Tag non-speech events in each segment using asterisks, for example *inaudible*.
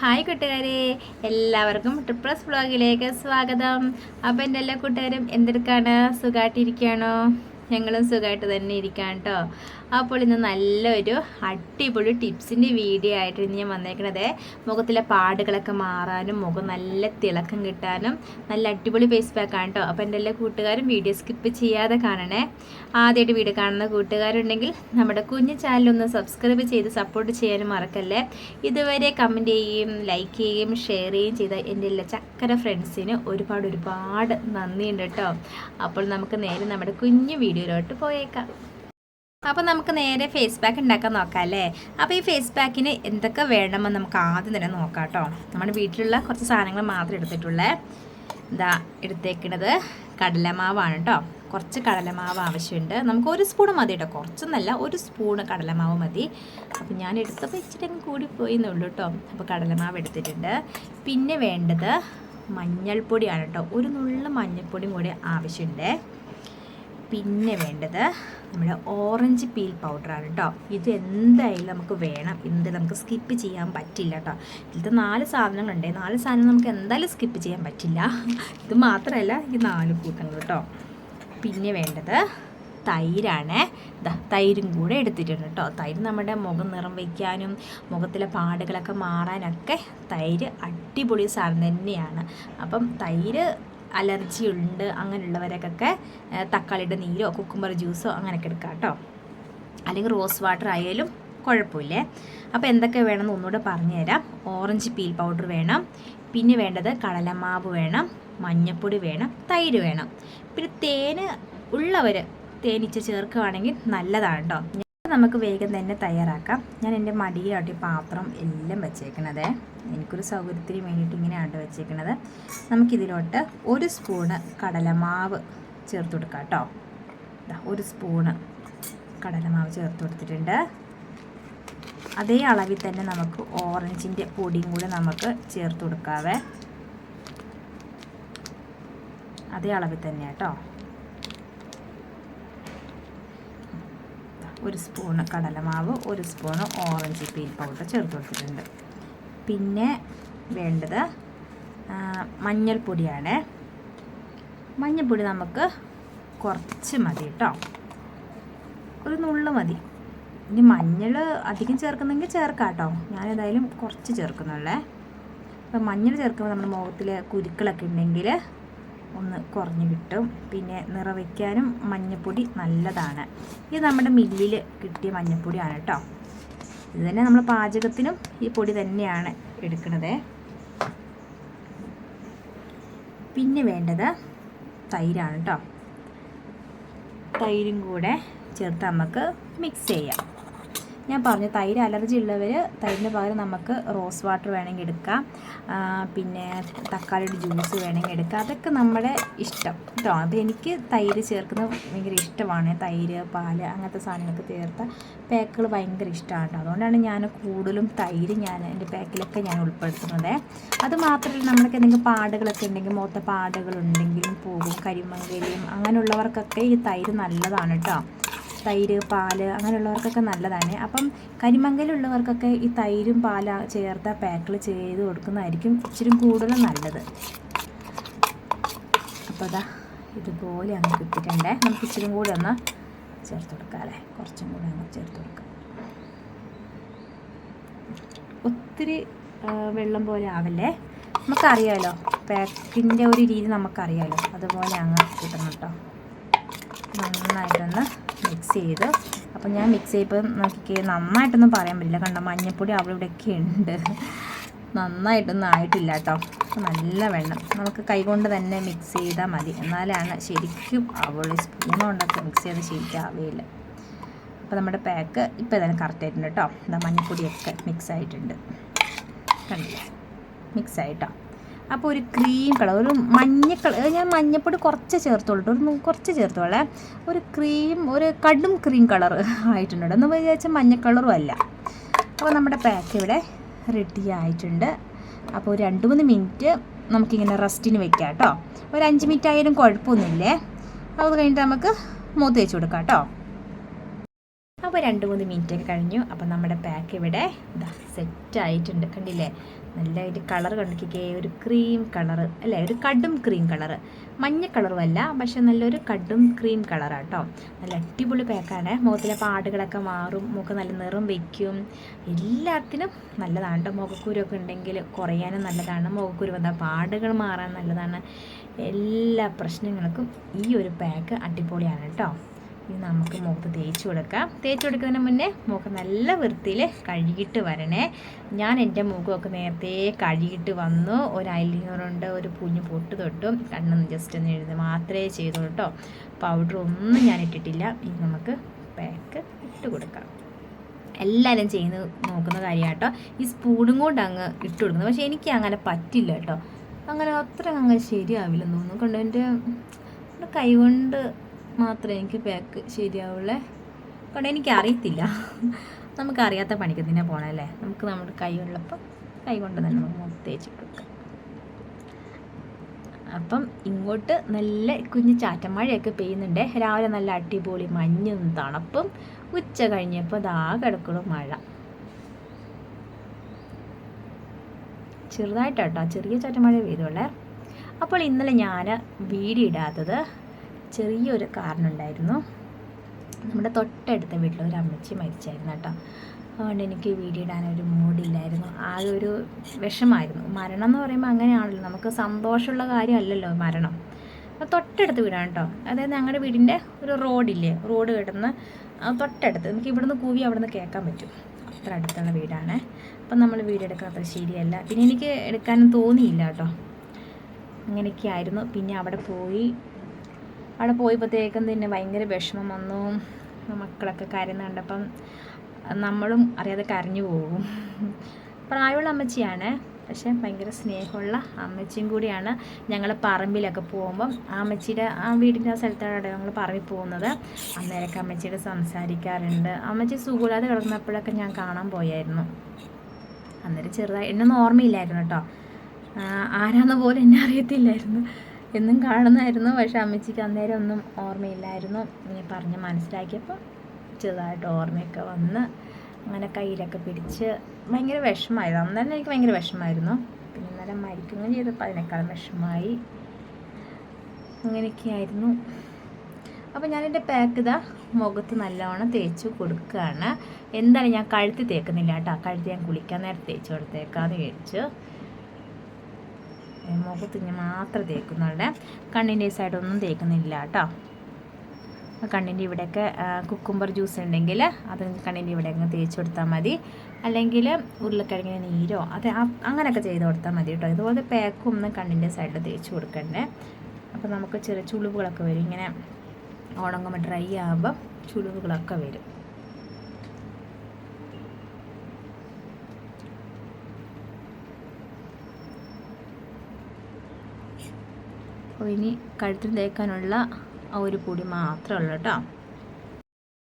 Hi കൂട്ടുകാരെ എല്ലാവർക്കും ട്രിപ്ലസ് വ്ളോഗിലേക്ക് സ്വാഗതം. അപ്പം എന്റെ എല്ലാ കൂട്ടുകാരും എന്തെടുക്കാണ്? സുഖമായിട്ടിരിക്കുകയാണോ ഞങ്ങളും സുഖമായിട്ട് തന്നെ ഇരിക്കാം കേട്ടോ അപ്പോൾ ഇന്ന് നല്ലൊരു അടിപൊളി ടിപ്സിന്റെ വീഡിയോ ആയിട്ട് ഇന്ന് ഞാൻ വന്നേക്കണത്. മുഖത്തിലെ പാടുകളൊക്കെ മാറാനും മുഖം നല്ല തിളക്കം കിട്ടാനും നല്ല അടിപൊളി ഫേസ് പാക്കാണ് കേട്ടോ അപ്പോൾ എന്റെ എല്ലാ കൂട്ടുകാരും വീഡിയോ സ്കിപ്പ് ചെയ്യാതെ കാണണേ. ആദ്യമായിട്ട് വീഡിയോ കാണുന്ന കൂട്ടുകാരുണ്ടെങ്കിൽ നമ്മുടെ കുഞ്ഞു ചാനലൊന്ന് സബ്സ്ക്രൈബ് ചെയ്ത് സപ്പോർട്ട് ചെയ്യാനും മറക്കല്ലേ. ഇതുവരെ കമന്റ് ചെയ്യുകയും ലൈക്ക് ചെയ്യുകയും ഷെയർ ചെയ്യുകയും ചെയ്ത എന്റെ എല്ലാ ചക്കര ഫ്രണ്ട്സിന് ഒരുപാട് ഒരുപാട് നന്ദിയുണ്ട് കേട്ടോ അപ്പോൾ നമുക്ക് നേരെ നമ്മുടെ കുഞ്ഞു വീഡിയോയിലോട്ട് പോയേക്കാം. അപ്പോൾ നമുക്ക് നേരെ ഫേസ് പാക്ക് ഉണ്ടാക്കാൻ നോക്കാം അല്ലേ? അപ്പോൾ ഈ ഫേസ് പാക്കിന് എന്തൊക്കെ വേണമെന്ന് നമുക്ക് ആദ്യം തന്നെ നോക്കാം കേട്ടോ. നമ്മുടെ വീട്ടിലുള്ള കുറച്ച് സാധനങ്ങൾ മാത്രം എടുത്തിട്ടുള്ളേ. ഇതാ എടുത്തേക്കണത് കടലമാവാണ് കേട്ടോ. കുറച്ച് കടലമാവ് ആവശ്യമുണ്ട്. നമുക്ക് ഒരു സ്പൂൺ മതി കേട്ടോ. കുറച്ചൊന്നല്ല ഒരു സ്പൂണ് കടലമാവ് മതി. അപ്പോൾ ഞാൻ എടുത്തപ്പോൾ ഇച്ചിരി കൂടി പോയി എന്നുള്ളൂ കേട്ടോ. അപ്പോൾ കടലമാവ് എടുത്തിട്ടുണ്ട്. പിന്നെ വേണ്ടത് മഞ്ഞൾപ്പൊടിയാണ് കേട്ടോ. ഒരു നുള്ള മഞ്ഞൾപ്പൊടിയും കൂടി ആവശ്യമുണ്ട്. പിന്നെ വേണ്ടത് നമ്മുടെ ഓറഞ്ച് പീൽ പൗഡറാണ് കേട്ടോ ഇത് എന്തായാലും നമുക്ക് വേണം. എന്ത് നമുക്ക് സ്കിപ്പ് ചെയ്യാൻ പറ്റില്ല കേട്ടോ ഇതിലത്തെ നാല് സാധനങ്ങളുണ്ട്. നാല് സാധനം നമുക്ക് എന്തായാലും സ്കിപ്പ് ചെയ്യാൻ പറ്റില്ല. ഇത് മാത്രമല്ല ഈ നാല് കൂട്ടങ്ങൾ കേട്ടോ പിന്നെ വേണ്ടത് തൈരാണ്. തൈരും കൂടെ എടുത്തിട്ടുണ്ട് കേട്ടോ തൈര് നമ്മുടെ മുഖം നിറം വയ്ക്കാനും മുഖത്തിലെ പാടുകളൊക്കെ മാറാനൊക്കെ തൈര് അടിപൊളി സാധനം തന്നെയാണ്. അപ്പം തൈര് അലർജി ഉണ്ട് അങ്ങനെയുള്ളവരൊക്കെ തക്കാളിയുടെ നീരോ കുക്കുംബർ ജ്യൂസോ അങ്ങനെയൊക്കെ എടുക്കാം കേട്ടോ. അല്ലെങ്കിൽ റോസ് വാട്ടർ ആയാലും കുഴപ്പമില്ലേ. അപ്പോൾ എന്തൊക്കെ വേണമെന്ന് ഒന്നുകൂടെ പറഞ്ഞുതരാം. ഓറഞ്ച് പീൽ പൗഡർ വേണം. പിന്നെ വേണ്ടത് കടലമാവ് വേണം. മഞ്ഞൾപ്പൊടി വേണം. തൈര് വേണം. പിന്നെ തേന് ഉള്ളവർ തേനിച്ച് ചേർക്കുകയാണെങ്കിൽ നല്ലതാണ് കേട്ടോ. നമുക്ക് വേഗം തന്നെ തയ്യാറാക്കാം. ഞാൻ എന്റെ മടിയിലാട്ടി പാത്രം എല്ലാം വെച്ചേക്കണത്. എനിക്കൊരു സൗകര്യത്തിന് വേണ്ടിയിട്ട് ഇങ്ങനെയാണ് വെച്ചേക്കണത്. നമുക്കിതിലോട്ട് ഒരു സ്പൂണ് കടലമാവ് ചേർത്ത് കൊടുക്കാം കേട്ടോ. ഒരു സ്പൂണ് കടലമാവ് ചേർത്ത് കൊടുത്തിട്ടുണ്ട്. അതേ അളവിൽ തന്നെ നമുക്ക് ഓറഞ്ചിന്റെ പൊടിയും കൂടെ നമുക്ക് ചേർത്ത് കൊടുക്കാവേ. അതേ അളവിൽ തന്നെ കേട്ടോ ഒരു സ്പൂണ് കടലമാവ് ഒരു സ്പൂണ് ഓറഞ്ച് പീൽ പൗഡർ ചേർത്ത് കൊടുത്തിട്ടുണ്ട്. പിന്നെ വേണ്ടത് മഞ്ഞൾപ്പൊടിയാണ്. മഞ്ഞൾപ്പൊടി നമുക്ക് കുറച്ച് മതി കേട്ടോ. ഒരു നുള്ളു മതി. ഇനി മഞ്ഞൾ അധികം ചേർക്കുന്നെങ്കിൽ ചേർക്കാം കേട്ടോ. ഞാനേതായാലും കുറച്ച് ചേർക്കുന്നുള്ളേ. അപ്പോൾ മഞ്ഞൾ ചേർക്കുമ്പോൾ നമ്മുടെ മുഖത്തിൽ കുരുക്കളൊക്കെ ഉണ്ടെങ്കിൽ ഒന്ന് കുറഞ്ഞ് കിട്ടും. പിന്നെ നിറവയ്ക്കാനും മഞ്ഞപ്പൊടി നല്ലതാണ്. ഇത് നമ്മുടെ മില്ലിൽ കിട്ടിയ മഞ്ഞപ്പൊടിയാണ് കേട്ടോ. ഇത് തന്നെ നമ്മൾ പാചകത്തിനും ഈ പൊടി തന്നെയാണ് എടുക്കുന്നത് പിന്നെ വേണ്ടത് തൈരാണ് കേട്ടോ. തൈരും കൂടെ ചേർത്ത് നമുക്ക് മിക്സ് ചെയ്യാം. ഞാൻ പറഞ്ഞു തൈര് അലർജി ഉള്ളവർ തൈരിന് പകരം നമുക്ക് റോസ് വാട്ടർ വേണമെങ്കിൽ എടുക്കാം. പിന്നെ തക്കാളിയുടെ ജ്യൂസ് വേണമെങ്കിൽ എടുക്കാം. അതൊക്കെ നമ്മുടെ ഇഷ്ടം കേട്ടോ. അപ്പോൾ എനിക്ക് തൈര് ചേർക്കുന്നത് ഭയങ്കര ഇഷ്ടമാണ്. തൈര് പാൽ അങ്ങനത്തെ സാധനങ്ങളൊക്കെ ചേർത്ത പാക്കുകൾ ഭയങ്കര ഇഷ്ടമാണ് കേട്ടോ. അതുകൊണ്ടാണ് ഞാൻ കൂടുതലും തൈര് ഞാൻ എന്റെ പാക്കിലൊക്കെ ഞാൻ ഉൾപ്പെടുത്തുന്നത്. അത് മാത്രമല്ല നമ്മൾക്ക് എന്തെങ്കിലും പാടുകളൊക്കെ ഉണ്ടെങ്കിൽ മൊത്ത പാടുകളുണ്ടെങ്കിലും പോകും കരിമങ്കലിയും അങ്ങനെയുള്ളവർക്കൊക്കെ ഈ തൈര് നല്ലതാണ് കേട്ടോ. തൈര് പാൽ അങ്ങനെയുള്ളവർക്കൊക്കെ നല്ലതാണ്. അപ്പം കരിമങ്കലുള്ളവർക്കൊക്കെ ഈ തൈരും പാല ചേർത്ത പാക്കിൽ ചെയ്ത് കൊടുക്കുന്നതായിരിക്കും ഇച്ചിരി കൂടുതൽ നല്ലത്. അപ്പോൾ അതാ ഇതുപോലെ അങ്ങ് കിട്ടിയിട്ടുണ്ടേ. നമുക്ക് ഇച്ചിരി കൂടി ഒന്ന് ചേർത്ത് കൊടുക്കാം അല്ലേ? കുറച്ചും കൂടി അങ്ങ് ചേർത്ത് കൊടുക്കാം. ഒത്തിരി വെള്ളം പോലെ ആവല്ലേ? നമുക്കറിയാമല്ലോ പാക്കിന്റെ ഒരു രീതി നമുക്കറിയാമല്ലോ അതുപോലെ അങ്ങ് കിട്ടണം കേട്ടോ. നന്നായിട്ടൊന്ന് മിക്സ് ചെയ്ത്. അപ്പോൾ ഞാൻ മിക്സ് ചെയ്തപ്പോൾ നോക്കി നന്നായിട്ടൊന്നും പറയാൻ പറ്റില്ല. കണ്ട മഞ്ഞപ്പൊടി അവിടെ ഇവിടെയൊക്കെ ഉണ്ട്. നന്നായിട്ടൊന്നും ആയിട്ടില്ല കേട്ടോ. നല്ല വെള്ളം നമുക്ക് കൈകൊണ്ട് തന്നെ മിക്സ് ചെയ്താൽ മതി. എന്നാലാണ് ശരിക്കും അവൾ സ്പൂൺ കൊണ്ടൊക്കെ മിക്സ് ചെയ്ത് ശരിക്കും ആവുകയില്ല അപ്പോൾ നമ്മുടെ പാക്ക് ഇപ്പോൾ തന്നെ കറക്റ്റ് ആയിട്ടുണ്ട് കേട്ടോ. എന്താ മഞ്ഞപ്പൊടിയൊക്കെ മിക്സ് ആയിട്ടുണ്ട്. കണ്ടില്ലേ? മിക്സ് ആയിട്ടോ. അപ്പോൾ ഒരു ക്രീം കളർ ഒരു മഞ്ഞ കളർ ഞാൻ മഞ്ഞപ്പൊടി കുറച്ച് ചേർത്തോളൂ ഒരു കുറച്ച് ചേർത്തോളേ. ഒരു ക്രീം ഒരു കടും ക്രീം കളർ ആയിട്ടുണ്ട്. എന്ന് വിചാരിച്ചാൽ മഞ്ഞ കളറും അല്ല. അപ്പോൾ നമ്മുടെ പാക്ക് ഇവിടെ റെഡി ആയിട്ടുണ്ട്. അപ്പോൾ രണ്ട് മൂന്ന് മിനിറ്റ് നമുക്കിങ്ങനെ റെസ്റ്റിന് വെക്കാം കേട്ടോ. ഒരു അഞ്ച് മിനിറ്റ് ആയാലും കുഴപ്പമൊന്നുമില്ലേ? അത് കഴിഞ്ഞിട്ട് നമുക്ക് മൂത്ത് വെച്ച് കൊടുക്കാം കേട്ടോ. അപ്പോൾ രണ്ട് മൂന്ന് മിനിറ്റ് ഒക്കെ കഴിഞ്ഞു. അപ്പോൾ നമ്മുടെ പാക്ക് ഇവിടെ സെറ്റ് ആയിട്ടുണ്ട്. കണ്ടില്ലേ? നല്ല ഒരു കളർ കണ്ടിക്കേ ഒരു ക്രീം കളർ അല്ലേ? ഒരു കടും ക്രീം കളർ മഞ്ഞ കളറും അല്ല പക്ഷെ നല്ലൊരു കടും ക്രീം കളറാണ് കേട്ടോ നല്ല അടിപൊളി പാക്കാണ് മുഖത്തിലെ പാടുകളൊക്കെ മാറും മുഖം നല്ല നിറം വയ്ക്കും. എല്ലാത്തിനും നല്ലതാണ് കേട്ടോ മുഖക്കുരുവൊക്കെ ഉണ്ടെങ്കിൽ കുറയാനും നല്ലതാണ്. മുഖക്കുരു വന്നാൽ പാടുകൾ മാറാൻ നല്ലതാണ്. എല്ലാ പ്രശ്നങ്ങൾക്കും ഈ ഒരു പാക്ക് അടിപൊളിയാണ് കേട്ടോ ഇനി നമുക്ക് മുഖത്ത് തേച്ച് കൊടുക്കാം. തേച്ച് കൊടുക്കുന്നതിന് മുന്നേ മുഖം നല്ല വൃത്തിയിൽ കഴുകിയിട്ട് വരണേ. ഞാൻ എന്റെ മുഖമൊക്കെ നേരത്തെ കഴുകിയിട്ട് വന്നു. ഒരു ഐലിനറുണ്ട് ഒരു പുഞ്ഞ് പൊട്ട് തൊട്ടും കണ്ണൊന്ന് ജസ്റ്റ് ഒന്ന് എഴുതി മാത്രമേ ചെയ്തു കേട്ടോ. പൗഡർ ഒന്നും ഞാൻ ഇട്ടിട്ടില്ല. ഇനി നമുക്ക് പാക്ക് ഇട്ട് കൊടുക്കാം. എല്ലാവരും ചെയ്യുന്ന നോക്കുന്ന കാര്യമാട്ടോ ഈ സ്പൂണും കൊണ്ട് അങ്ങ് ഇട്ട് കൊടുക്കുന്നത്. പക്ഷേ എനിക്ക് അങ്ങനെ പറ്റില്ല കേട്ടോ. അങ്ങനെ അത്ര അങ്ങ് ശരിയാവില്ലെന്ന് തോന്നുന്നു. കൊണ്ട് എന്റെ കൈ കൊണ്ട് മാത്രമേ എനിക്ക് പാക്ക് ശരിയാവുള്ളേ? കാരണം എനിക്ക് അറിയത്തില്ല നമുക്കറിയാത്ത പണിക്ക് തന്നെ പോകണല്ലേ നമുക്ക് നമ്മുടെ കൈ ഉള്ളപ്പോൾ കൈ കൊണ്ട് തന്നെ നമുക്ക് തേച്ച് കൊടുക്കാം. അപ്പം ഇങ്ങോട്ട് നല്ല കുഞ്ഞ് ചാറ്റമഴയൊക്കെ പെയ്യുന്നുണ്ട്. രാവിലെ നല്ല അടിപൊളി മഞ്ഞും തണുപ്പും. ഉച്ച കഴിഞ്ഞപ്പോൾ ദാ കിടക്കണം മഴ. ചെറുതായിട്ടാട്ടോ ചെറിയ ചാറ്റമഴ പെയ്തോളേ. അപ്പോൾ ഇന്നലെ ഞാൻ വീഡിയോ ചെറിയൊരു കാരണമുണ്ടായിരുന്നു. നമ്മുടെ തൊട്ടടുത്ത വീട്ടിൽ ഒരു അമ്മച്ചി മരിച്ചായിരുന്നു കേട്ടോ. അതുകൊണ്ട് എനിക്ക് വീഡിയോ ഇടാൻ ഇടാനൊരു മൂഡില്ലായിരുന്നു ആ ഒരു വിഷമായിരുന്നു. മരണം എന്ന് പറയുമ്പോൾ അങ്ങനെയാണല്ലോ. നമുക്ക് സന്തോഷമുള്ള കാര്യമല്ലല്ലോ മരണം. അപ്പോൾ തൊട്ടടുത്ത് വീടാണ് കേട്ടോ. അതായത് ഞങ്ങളുടെ വീടിന്റെ ഒരു റോഡില്ലേ റോഡ് കിടന്ന് തൊട്ടടുത്ത്. നമുക്ക് ഇവിടുന്ന് കൂവി അവിടെ നിന്ന് കേൾക്കാൻ പറ്റും. അത്ര അടുത്തുള്ള വീടാണ്. അപ്പം നമ്മൾ വീഡിയോ അത്ര ശരിയല്ല. പിന്നെ എനിക്ക് എടുക്കാനും തോന്നിയില്ല കേട്ടോ. അങ്ങനെയൊക്കെ ആയിരുന്നു പിന്നെ അവിടെ പോയി അവിടെ പോയപ്പോഴത്തേക്കും തന്നെ ഭയങ്കര വിഷമം വന്നു. മക്കളൊക്കെ കരയുന്ന കണ്ടപ്പം നമ്മളും അറിയാതെ കരഞ്ഞു പോകും. പ്രായമുള്ള അമ്മച്ചിയാണ് പക്ഷേ ഭയങ്കര സ്നേഹമുള്ള അമ്മച്ചിയും കൂടിയാണ് ഞങ്ങൾ പറമ്പിലൊക്കെ പോകുമ്പം ആ അമ്മച്ചിയുടെ ആ വീടിന്റെ ആ സ്ഥലത്താണ് ഞങ്ങൾ പറമ്പിൽ പോകുന്നത്. അന്നേരമൊക്കെ അമ്മച്ചിയുടെ സംസാരിക്കാറുണ്ട്. അമ്മച്ചി സുഖമില്ലാതെ കിടക്കുന്നപ്പോഴൊക്കെ ഞാൻ കാണാൻ പോയായിരുന്നു. അന്നേരം ചെറുതായി എന്നൊന്നും ഓർമ്മയില്ലായിരുന്നു കേട്ടോ. ആരാന്ന് പോലും എന്നെ അറിയത്തില്ലായിരുന്നു. എന്നും കാണുന്നതായിരുന്നു പക്ഷെ അമ്മച്ചിക്ക് അന്നേരം ഒന്നും ഓർമ്മയില്ലായിരുന്നു. ഇങ്ങനെ പറഞ്ഞ് മനസ്സിലാക്കിയപ്പോൾ ചെറുതായിട്ട് ഓർമ്മയൊക്കെ വന്ന് അങ്ങനെ കയ്യിലൊക്കെ പിടിച്ച് ഭയങ്കര വിഷമായിരുന്നു അന്ന് തന്നെ എനിക്ക് ഭയങ്കര വിഷമായിരുന്നു പിന്നെ ഇന്നലെ മരിക്കുകയും ചെയ്തപ്പോൾ അതിനേക്കാളും വിഷമായി അങ്ങനെയൊക്കെയായിരുന്നു അപ്പോൾ ഞാനെന്റെ പാക്ക് ഇതാ മുഖത്ത് നല്ലവണ്ണം തേച്ച് കൊടുക്കുകയാണ്. എന്താണ് ഞാൻ കഴുത്തി തേക്കുന്നില്ല കേട്ടോ. കഴുത്തി ഞാൻ കുളിക്കാൻ നേരത്തെ തേച്ച് കൊടുത്തേക്കാന്ന് വിചാരിച്ചു. മുഖത്ത് ഞാൻ മാത്രം തേക്കുന്നുള്ളേ കണ്ണിന്റെ സൈഡൊന്നും തേക്കുന്നില്ല കേട്ടോ. കണ്ണിന്റെ ഇവിടെയൊക്കെ കുക്കുംബർ ജ്യൂസ് ഉണ്ടെങ്കിൽ അത് കണ്ണിന്റെ ഇവിടെ അങ്ങ് തേച്ച് കൊടുത്താൽ മതി. അല്ലെങ്കിൽ ഉരുളക്കിഴങ്ങിന് നീരോ അത് അങ്ങനെയൊക്കെ ചെയ്ത് കൊടുത്താൽ മതി കേട്ടോ. ഇതുപോലെ പാക്കും ഒന്ന് കണ്ണിന്റെ സൈഡിൽ തേച്ച് കൊടുക്കണ്ടേ. അപ്പോൾ നമുക്ക് ചെറിയ ചുളിവുകളൊക്കെ വരും. ഇങ്ങനെ ഉണങ്ങുമ്പോൾ ഡ്രൈ ആകുമ്പോൾ ചുളിവുകളൊക്കെ വരും. അപ്പോൾ ഇനി കഴുത്തിൽ തേക്കാനുള്ള ആ ഒരു പൊടി മാത്രമേ ഉള്ളൂ കേട്ടോ.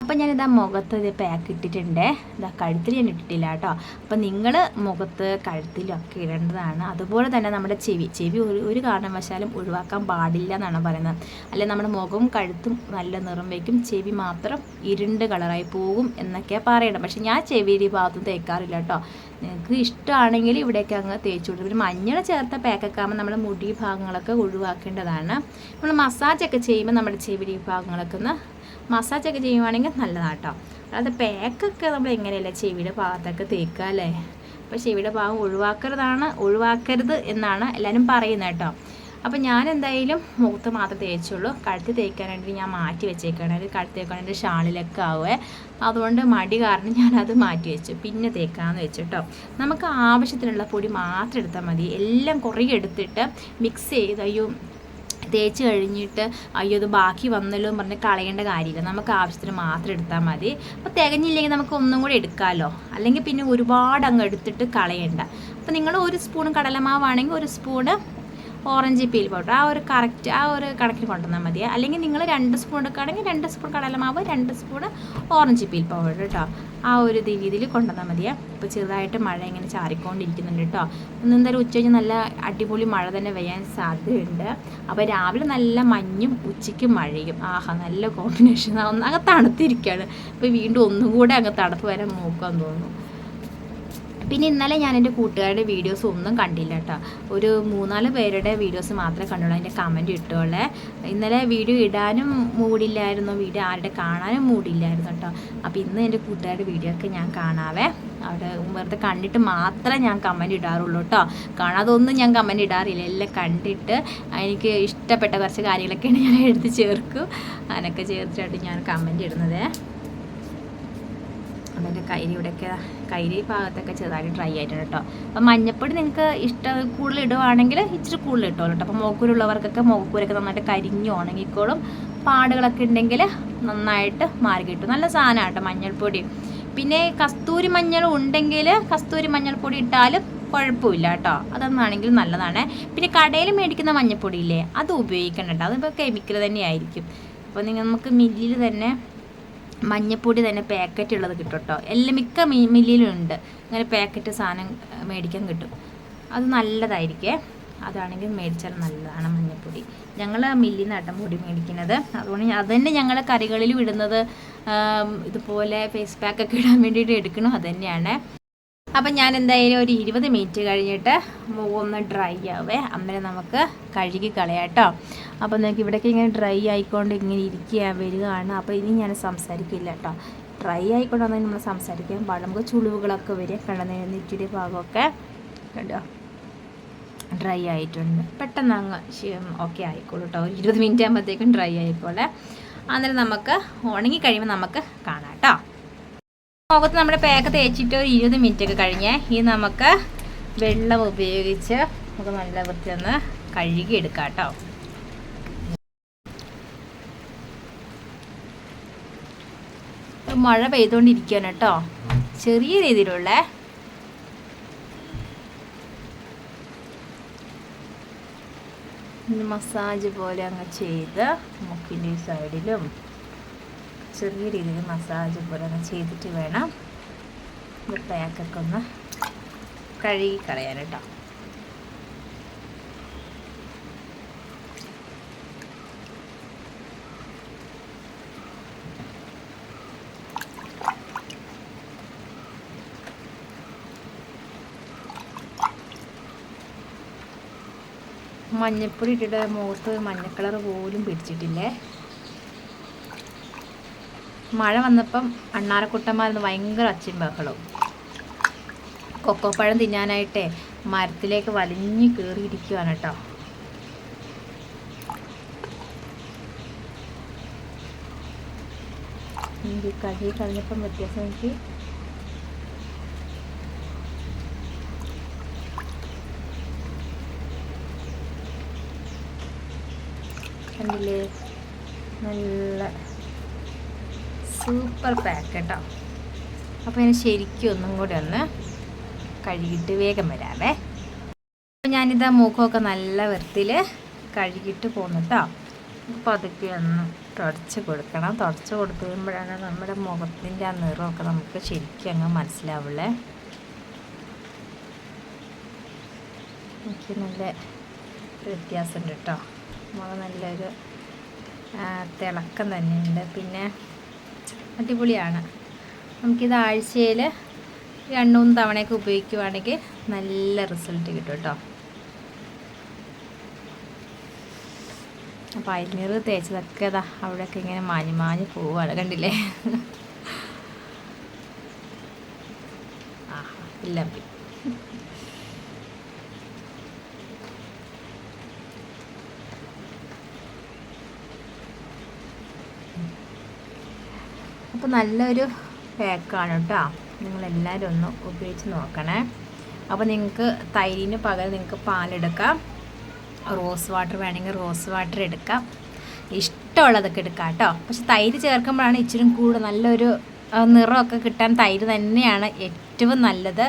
അപ്പം ഞാനിതാ മുഖത്ത് ഇത് പാക്ക് ഇട്ടിട്ടുണ്ട്. ഇതാ കഴുത്തിൽ ഞാൻ ഇട്ടിട്ടില്ല കേട്ടോ. അപ്പം നിങ്ങൾ മുഖത്ത് കഴുത്തിലൊക്കെ ഇടേണ്ടതാണ്. അതുപോലെ തന്നെ നമ്മുടെ ചെവി ചെവി ഒരു ഒരു കാരണവശാലും ഒഴിവാക്കാൻ പാടില്ല എന്നാണ് പറയുന്നത്. അല്ലെ നമ്മുടെ മുഖവും കഴുത്തും നല്ല നിറം വയ്ക്കും. ചെവി മാത്രം ഇരുണ്ട് കളറായി പോകും എന്നൊക്കെയാണ് പറയണം പക്ഷെ ഞാൻ ചെവിയുടെ ഭാഗത്തും തേക്കാറില്ല കേട്ടോ. നിങ്ങൾക്ക് ഇഷ്ടമാണെങ്കിൽ ഇവിടെയൊക്കെ അങ്ങ് തേച്ച് കൊടുക്കും. പിന്നെ മഞ്ഞൾ ചേർത്ത പാക്കൊക്കെ ആകുമ്പോൾ നമ്മുടെ മുടി ഭാഗങ്ങളൊക്കെ ഒഴിവാക്കേണ്ടതാണ്. നമ്മൾ മസാജൊക്കെ ചെയ്യുമ്പോൾ നമ്മുടെ ചെവിടി ഭാഗങ്ങളൊക്കെ ഒന്ന് മസാജൊക്കെ ചെയ്യുവാണെങ്കിൽ നല്ലതാണ് കേട്ടോ അതായത് പാക്കൊക്കെ നമ്മൾ എങ്ങനെയല്ല ചെവിയുടെ ഭാഗത്തൊക്കെ തേക്കുക അല്ലേ? അപ്പോൾ ചെവിയുടെ ഭാഗം ഒഴിവാക്കരുതാണ് ഒഴിവാക്കരുത് എന്നാണ് എല്ലാവരും പറയുന്നത് കേട്ടോ. അപ്പോൾ ഞാൻ എന്തായാലും മുഖത്ത് മാത്രമേ തേച്ചുള്ളൂ. കഴുത്ത് തേക്കാനായിട്ട് ഞാൻ മാറ്റി വെച്ചേക്കാണ്. അത് കഴുത്ത് തേക്കാനായിട്ട് ഷാളിലൊക്കെ ആവുമേ അതുകൊണ്ട് മടി കാരണം ഞാനത് മാറ്റി വെച്ചു. പിന്നെ തേക്കാമെന്ന് വെച്ചു കേട്ടോ നമുക്ക് ആവശ്യത്തിനുള്ള പൊടി മാത്രം എടുത്താൽ മതി. എല്ലാം കുറേ എടുത്തിട്ട് മിക്സ് ചെയ്ത് അയ്യോ തേച്ച് കഴിഞ്ഞിട്ട് അയ്യോ ഇത് ബാക്കി വന്നല്ലോ എന്ന് പറഞ്ഞ് കളയേണ്ട കാര്യമില്ല. നമുക്ക് ആവശ്യത്തിന് മാത്രം എടുത്താൽ മതി. അപ്പോൾ തികഞ്ഞില്ലെങ്കിൽ നമുക്ക് ഒന്നും കൂടി എടുക്കാമല്ലോ അല്ലെങ്കിൽ പിന്നെ ഒരുപാട് അങ്ങ് എടുത്തിട്ട് കളയണ്ട. അപ്പോൾ നിങ്ങൾ ഒരു സ്പൂൺ കടലമാവാണെങ്കിൽ ഒരു സ്പൂണ് ഓറഞ്ച് പീൽ പൗഡർ ആ ഒരു കറക്റ്റ് ആ ഒരു കണക്കിൽ കൊണ്ടുവന്നാൽ മതി. അല്ലെങ്കിൽ നിങ്ങൾ രണ്ട് സ്പൂൺ എടുക്കുകയാണെങ്കിൽ രണ്ട് സ്പൂൺ കടലമാവ് രണ്ട് സ്പൂൺ ഓറഞ്ച് പീൽ പൗഡർ കേട്ടോ ആ ഒരു രീതിയിൽ കൊണ്ടുവന്നാൽ മതിയേ. ഇപ്പോൾ ചെറുതായിട്ട് മഴ ഇങ്ങനെ ചാറിക്കൊണ്ടിരിക്കുന്നുണ്ട് കേട്ടോ ഇന്ന് ഉച്ച കഴിഞ്ഞ് നല്ല അടിപൊളി മഴ തന്നെ പെയ്യാൻ സാധ്യതയുണ്ട്. അപ്പോൾ രാവിലെ നല്ല മഞ്ഞും ഉച്ചയ്ക്ക് മഴയും. ആഹാ നല്ല കോമ്പിനേഷൻ അങ്ങ് തണുത്തിരിക്കുകയാണ്. ഇപ്പോൾ വീണ്ടും ഒന്നും കൂടെ അങ്ങ് തണുപ്പ് വരാൻ നോക്കാൻ തോന്നുന്നു. പിന്നെ ഇന്നലെ ഞാൻ എന്റെ കൂട്ടുകാരുടെ വീഡിയോസ് ഒന്നും കണ്ടില്ല കേട്ടോ. ഒരു മൂന്നാൽ പേരുടെ വീഡിയോസ് മാത്രമേ കണ്ടുള്ളൂ. അതിന്റെ കമന്റ് ഇട്ടുള്ളേ ഇന്നലെ വീഡിയോ ഇടാനും മൂടില്ലായിരുന്നു. വീഡിയോ ആരുടെ കാണാനും മൂടില്ലായിരുന്നു കേട്ടോ. അപ്പോൾ ഇന്ന് എന്റെ കൂട്ടുകാരുടെ വീഡിയോ ഒക്കെ ഞാൻ കാണാവേ. അവിടെ വെറുതെ കണ്ടിട്ട് മാത്രമേ ഞാൻ കമന്റ് ഇടാറുള്ളൂ കേട്ടോ. കാണാതൊന്നും ഞാൻ കമന്റ് ഇടാറില്ല. എല്ലാം കണ്ടിട്ട് എനിക്ക് ഇഷ്ടപ്പെട്ട കുറച്ച് കാര്യങ്ങളൊക്കെയാണ് ഞാൻ എഴുതി ചേർക്കും. അതിനൊക്കെ ചേർത്തിട്ടായിട്ട് ഞാൻ കമന്റ് ഇടുന്നത്. കൈരി ഇവിടെയൊക്കെ കൈരി ഭാഗത്തൊക്കെ ചെറുതായിട്ട് ഡ്രൈ ആയിട്ടുണ്ട് കേട്ടോ. അപ്പം മഞ്ഞപ്പൊടി നിങ്ങൾക്ക് ഇഷ്ടം കൂടുതൽ ഇടുവാണെങ്കിൽ ഇച്ചിരി കൂടുതൽ ഇട്ടോളൂ കേട്ടോ. അപ്പം മോക്കൂരുള്ളവർക്കൊക്കെ മോക്കൂരൊക്കെ നന്നായിട്ട് കരിഞ്ഞു ഉണങ്ങിക്കോളും. പാടുകളൊക്കെ ഉണ്ടെങ്കിൽ നന്നായിട്ട് മാറി കിട്ടും. നല്ല സാധനമാണ് കേട്ടോ മഞ്ഞൾപ്പൊടി. പിന്നെ കസ്തൂരി മഞ്ഞൾ ഉണ്ടെങ്കിൽ കസ്തൂരി മഞ്ഞൾപ്പൊടി ഇട്ടാലും കുഴപ്പമില്ല കേട്ടോ. അതൊന്നാണെങ്കിൽ നല്ലതാണ്. പിന്നെ കടയിൽ മേടിക്കുന്ന മഞ്ഞൾപ്പൊടി ഇല്ലേ അത് ഉപയോഗിക്കണം കേട്ടോ. അതിപ്പോൾ കെമിക്കൽ തന്നെയായിരിക്കും. അപ്പോൾ നിങ്ങൾ നമുക്ക് മില്ലിൽ തന്നെ മഞ്ഞപ്പൊടി തന്നെ പാക്കറ്റ് ഉള്ളത് കിട്ടും കേട്ടോ എല്ലാം മിക്ക മില്ലിലും ഉണ്ട്. അങ്ങനെ പാക്കറ്റ് സാധനം മേടിക്കാൻ കിട്ടും. അത് നല്ലതായിരിക്കേ. അതാണെങ്കിൽ മേടിച്ചാൽ നല്ലതാണ് മഞ്ഞപ്പൊടി. ഞങ്ങൾ മില്ലിൽ നിന്നാട്ടം പൊടി മേടിക്കുന്നത്. അതുകൊണ്ട് അത് തന്നെ ഞങ്ങൾ കറികളിൽ വിടുന്നത് ഇതുപോലെ ഫേസ് പാക്കൊക്കെ ഇടാൻ വേണ്ടിയിട്ട് എടുക്കണം. അത് തന്നെയാണ് അപ്പം ഞാൻ എന്തായാലും ഒരു ഇരുപത് മിനിറ്റ് കഴിഞ്ഞിട്ട് ഒന്ന് ഡ്രൈ ആവേ. അന്നേരം നമുക്ക് കഴുകി കളയാട്ടോ അപ്പോൾ നിങ്ങൾക്ക് ഇവിടേക്ക് ഇങ്ങനെ ഡ്രൈ ആയിക്കൊണ്ട് ഇങ്ങനെ ഇരിക്കുക വരികയാണ്. അപ്പോൾ ഇനി ഞാൻ സംസാരിക്കില്ല കേട്ടോ ഡ്രൈ ആയിക്കൊണ്ട് വന്നാൽ നമ്മൾ സംസാരിക്കാൻ പാടില്ല. നമുക്ക് ചുളിവുകളൊക്കെ വരും കണ്ടെന്ന് നെറ്റിയുടെ ഭാഗമൊക്കെ. കണ്ടോ? ഡ്രൈ ആയിട്ടുണ്ട്. പെട്ടെന്ന് അങ്ങ് ഓക്കെ ആയിക്കോളൂ കേട്ടോ ഇരുപത് മിനിറ്റ് ആകുമ്പോഴത്തേക്കും ഡ്രൈ ആയിക്കോളെ. അന്നേരം നമുക്ക് ഉണങ്ങി കഴിയുമ്പോൾ നമുക്ക് കാണാം കേട്ടോ മുഖത്ത് നമ്മുടെ പാക്ക് തേച്ചിട്ട് ഒരു ഇരുപത് മിനിറ്റ് ഒക്കെ കഴിഞ്ഞ് ഇനി നമുക്ക് വെള്ളം ഉപയോഗിച്ച് നമുക്ക് നല്ല വൃത്തി ഒന്ന് കഴുകി എടുക്കാം കേട്ടോ മഴ പെയ്തുകൊണ്ടിരിക്കുകയാണ് കേട്ടോ. ചെറിയ രീതിയിലുള്ള മസാജ് പോലെ അങ്ങ് ചെയ്ത് മുക്കിന്റെ സൈഡിലും ചെറിയ രീതിയിൽ മസാജ് പോലെ ഒന്ന് ചെയ്തിട്ട് വേണം. വൃത്തയാക്കൊക്കെ ഒന്ന് കഴുകി കളയാൻ കേട്ടോ. മഞ്ഞപ്പൊടി ഇട്ടിട്ട് മുഖത്ത് മഞ്ഞ കളർ പോലും പിടിച്ചിട്ടില്ലേ? മഴ വന്നപ്പം അണ്ണാറക്കുട്ടന്മാരെന്ന് ഭയങ്കര അച്ഛൻ ബഹളവും. കൊക്കോപ്പഴം തിന്നാനായിട്ടേ മരത്തിലേക്ക് വലിഞ്ഞു കയറിയിരിക്കുവാണ് കേട്ടോ. എനിക്ക് കഴുകി കളഞ്ഞപ്പം വ്യത്യാസം എനിക്ക്. കണ്ടില്ലേ? നല്ല സൂപ്പർ പാക്ക് കേട്ടോ. അപ്പോൾ ഞാൻ ശരിക്കും ഒന്നും കൂടെ ഒന്ന് കഴുകിയിട്ട് വേഗം വരാമേ അപ്പോൾ ഞാനിതാ മുഖമൊക്കെ നല്ല വൃത്തിയിൽ കഴുകിയിട്ട് പോന്നു കേട്ടോ അപ്പോൾ അതൊക്കെ ഒന്ന് തുടച്ച് കൊടുക്കണം. തുടച്ച് കൊടുക്കുമ്പോഴാണ് നമ്മുടെ മുഖത്തിന്റെ ആ നിറമൊക്കെ നമുക്ക് ശരിക്കും അങ്ങ് മനസ്സിലാവുള്ളേ. എനിക്ക് നല്ല വ്യത്യാസമുണ്ട് കേട്ടോ മുഖം നല്ലൊരു തിളക്കം തന്നെയുണ്ട്. പിന്നെ അടിപൊളിയാണ്. നമുക്കിത് ആഴ്ചയിൽ രണ്ട് മൂന്ന് തവണയൊക്കെ ഉപയോഗിക്കുവാണെങ്കിൽ നല്ല റിസൾട്ട് കിട്ടും കേട്ടോ. അപ്പോൾ അരിനീർ തേച്ചതൊക്കെ ഇതാ അവിടെയൊക്കെ ഇങ്ങനെ മാഞ്ഞ് മാഞ്ഞ് പോവുകയാണ് കണ്ടില്ലേ? ആ ഇല്ല അപ്പോൾ നല്ലൊരു പാക്കാണ് കേട്ടോ നിങ്ങളെല്ലാവരും ഒന്ന് ഉപയോഗിച്ച് നോക്കണേ. അപ്പോൾ നിങ്ങൾക്ക് തൈരിന് പകരം നിങ്ങൾക്ക് പാലെടുക്കാം. റോസ് വാട്ടർ വേണമെങ്കിൽ റോസ് വാട്ടർ എടുക്കാം. ഇഷ്ടമുള്ളതൊക്കെ എടുക്കാം കേട്ടോ പക്ഷെ തൈര് ചേർക്കുമ്പോഴാണ് ഇച്ചിരി കൂടുതൽ നല്ലൊരു നിറമൊക്കെ കിട്ടാൻ തൈര് തന്നെയാണ് ഏറ്റവും നല്ലത്.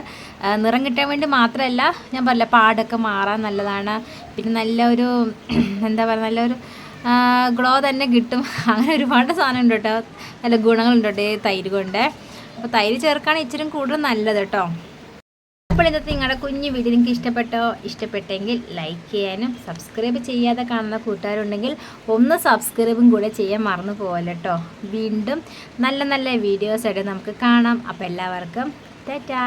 നിറം കിട്ടാൻ വേണ്ടി മാത്രമല്ല ഞാൻ പറയില്ല പാടൊക്കെ മാറാൻ നല്ലതാണ്. പിന്നെ നല്ലൊരു *clears throat* എന്താ പറയുക നല്ലൊരു ഗ്ലോ തന്നെ കിട്ടും. *laughs* അങ്ങനെ ഒരുപാട് സാധനം ഉണ്ട് കേട്ടോ. നല്ല ഗുണങ്ങളുണ്ട് കേട്ടോ ഈ തൈര് കൊണ്ട്. അപ്പോൾ തൈര് ചേർക്കാണ് ഇച്ചിരി കൂടുതൽ നല്ലത് കേട്ടോ. അപ്പോൾ ഇന്നത്തെ നിങ്ങളുടെ കുഞ്ഞു വീഡിയോ നിങ്ങൾക്ക് ഇഷ്ടപ്പെട്ടോ? ഇഷ്ടപ്പെട്ടെങ്കിൽ ലൈക്ക് ചെയ്യാനും സബ്സ്ക്രൈബ് ചെയ്യാതെ കാണുന്ന കൂട്ടുകാരുണ്ടെങ്കിൽ ഒന്ന് സബ്സ്ക്രൈബും കൂടെ ചെയ്യാൻ മറന്നു പോകല്ലോ കേട്ടോ. വീണ്ടും നല്ല നല്ല വീഡിയോസ് ആയിട്ട് നമുക്ക് കാണാം. അപ്പോൾ എല്ലാവർക്കും ടാറ്റാ.